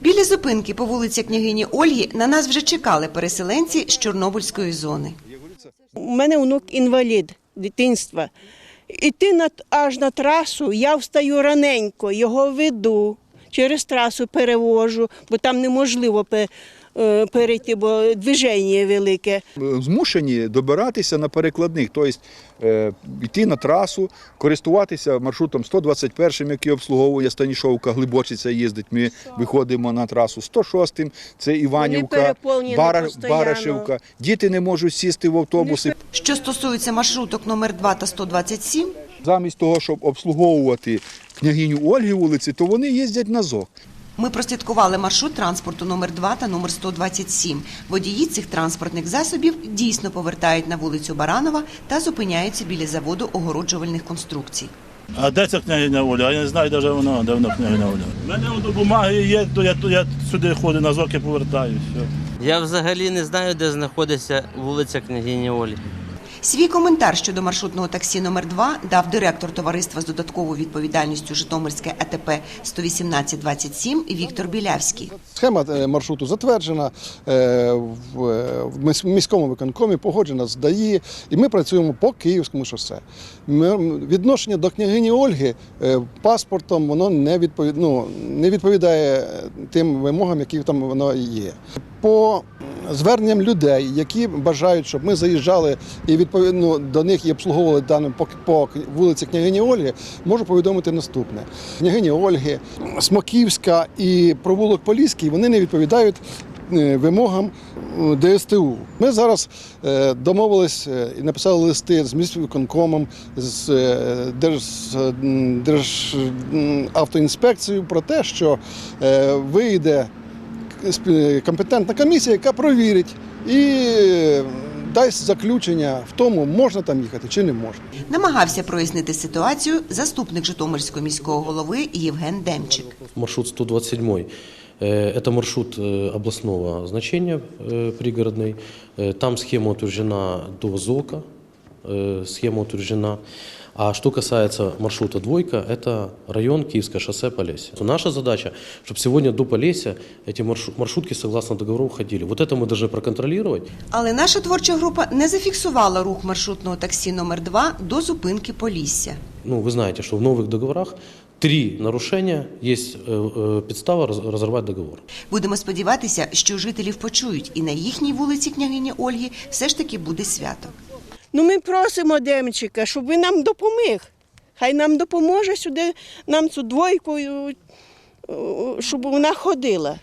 Біля зупинки по вулиці княгині Ольги на нас вже чекали переселенці з Чорнобильської зони. У мене онук інвалід дитинства. Іти аж на трасу, я встаю раненько, його веду, через трасу перевожу, бо там неможливо е, перейти, бо движення велике. змушені добиратися на перекладних, тобто е, йти на трасу, користуватися маршрутом 121, який обслуговує Станішовка, Глибочиця їздить. Ми виходимо на трасу 106, це Іванівка, переповнені. Барашівка. Діти не можуть сісти в автобуси. Що стосується маршруток номер 2 та 127, Замість того, щоб обслуговувати княгиню Ольги вулиці, то вони їздять на ЗОК. ми прослідкували маршрут транспорту номер 2 та номер 127. Водії цих транспортних засобів дійсно повертають на вулицю Баранова та зупиняються біля заводу огороджувальних конструкцій. А де ця княгиня Оля? Я не знаю, де вона, де вона княгиня Оля. У мене от бумаги є, то я, то я сюди ходжу, на зоки повертаю. Все. Я взагалі не знаю, де знаходиться вулиця княгині Олі. Свій коментар щодо маршрутного таксі номер 2 дав директор товариства з додатковою відповідальністю Житомирське АТП 11827 Віктор Білявський. Схема е, маршруту затверджена е, в е, в міс- міському виконкомі, погоджена з ДАІ, і ми працюємо по Київському шосе. Відношення до княгині Ольги е, паспортом воно не відповід, ну, не відповідає тим вимогам, які там воно є. По зверненням людей, які бажають, щоб ми заїжджали і відповідно до них і обслуговували даним по, по вулиці княгині Ольги, можу повідомити наступне: княгині Ольги, Смоківська і провулок Поліський вони не відповідають. Е, Вимогам е, ДСТУ. Ми зараз е, домовились і написали листи з міськвиконкомом, з Держ- Державтоінспекцією про те, що вийде компетентна комісія, яка провірить і дасть заключення в тому, можна там їхати чи не можна. Намагався прояснити ситуацію заступник Житомирського міського голови Євген Демчик. Маршрут 127 э, это маршрут э, областного значения э, пригородный. Э, Там схема утверждена до ЗОКа, э, схема утверждена. А что касается маршрута двойка, это район Киевское шоссе Полесье. То Наша задача, чтобы сегодня до Полесья эти маршру- маршрутки согласно договору ходили. Вот это мы должны проконтролировать. Але наша творча група не зафіксувала рух маршрутного таксі номер 2 до зупинки Полісся. Ну, вы знаете, что в новых договорах три нарушения есть э, э, подстава раз- разорвать договор. Будемо сподіватися, що жителів почують, і на їхній вулиці княгині Ольги все ж таки буде свято. Ну ми просимо Демчика, щоб він нам допоміг. Хай нам допоможе сюди, нам цю двойку, е, е, щоб вона ходила.